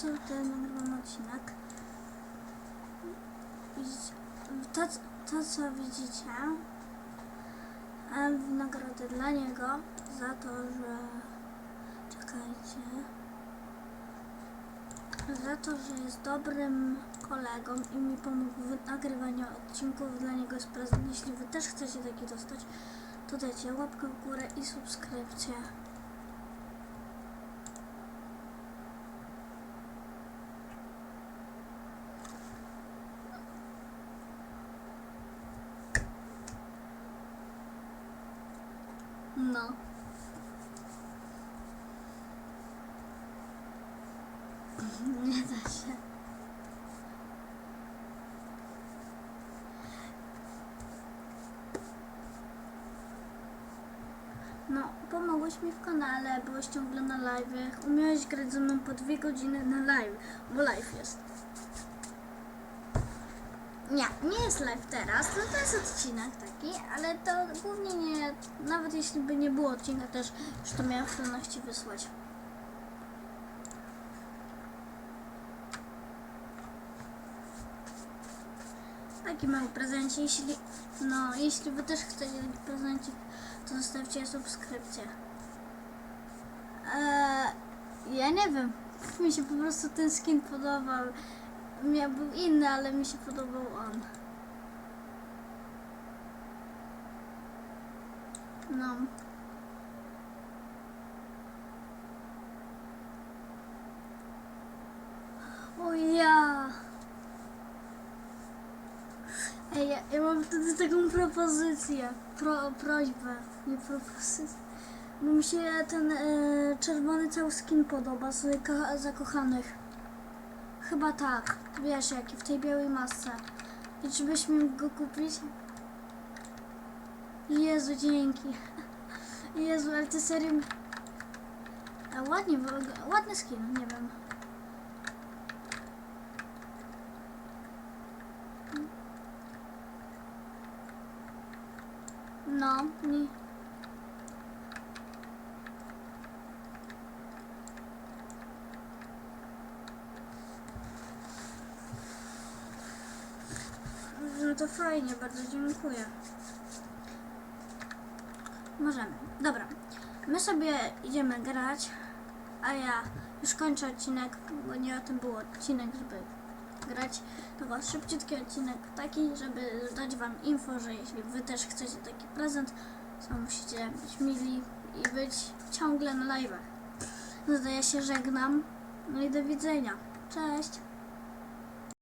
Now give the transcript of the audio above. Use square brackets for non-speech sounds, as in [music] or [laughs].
tutaj nagrywam odcinek. To, to co widzicie, e, w nagrodę dla niego za to, że czekajcie, za to, że jest dobrym kolegą i mi pomógł w nagrywaniu odcinków, dla niego prezent. Jeśli wy też chcecie taki dostać, to dajcie łapkę w górę i subskrypcję. No. Nie da się. No, pomogłeś mi w kanale, byłeś ciągle na live, umiałeś grać ze mną po dwie godziny na live, bo live jest. Nie, nie jest live teraz, to, to jest odcinek taki, ale to głównie nie, nawet jeśli by nie było odcinka też, już to miałem w wysłać. Taki mały prezencik, jeśli, no, jeśli wy też chcecie taki prezencik, to zostawcie subskrypcję. Eee, ja nie wiem, mi się po prostu ten skin podobał. Miał był inny, ale mi się podobał on. No. O ja. Ej, ja, ja mam wtedy taką propozycję, pro, prośbę, nie propozycję. Bo mi się ten e, czerwony cały skin podoba z zakochanych. Chyba tak, wiesz jaki, w tej białej masce. I czy byś mi go kupić? Jezu, dzięki. [laughs] Jezu, ale ty serio... A ładnie, ładny skin, nie wiem. No, nie. No to fajnie, bardzo dziękuję. Możemy. Dobra. My sobie idziemy grać, a ja już kończę odcinek, bo nie o tym był odcinek, żeby grać. To was szybciutki odcinek taki, żeby dać wam info, że jeśli wy też chcecie taki prezent, to musicie być mili i być ciągle na live'ach. No to ja się żegnam. No i do widzenia. Cześć.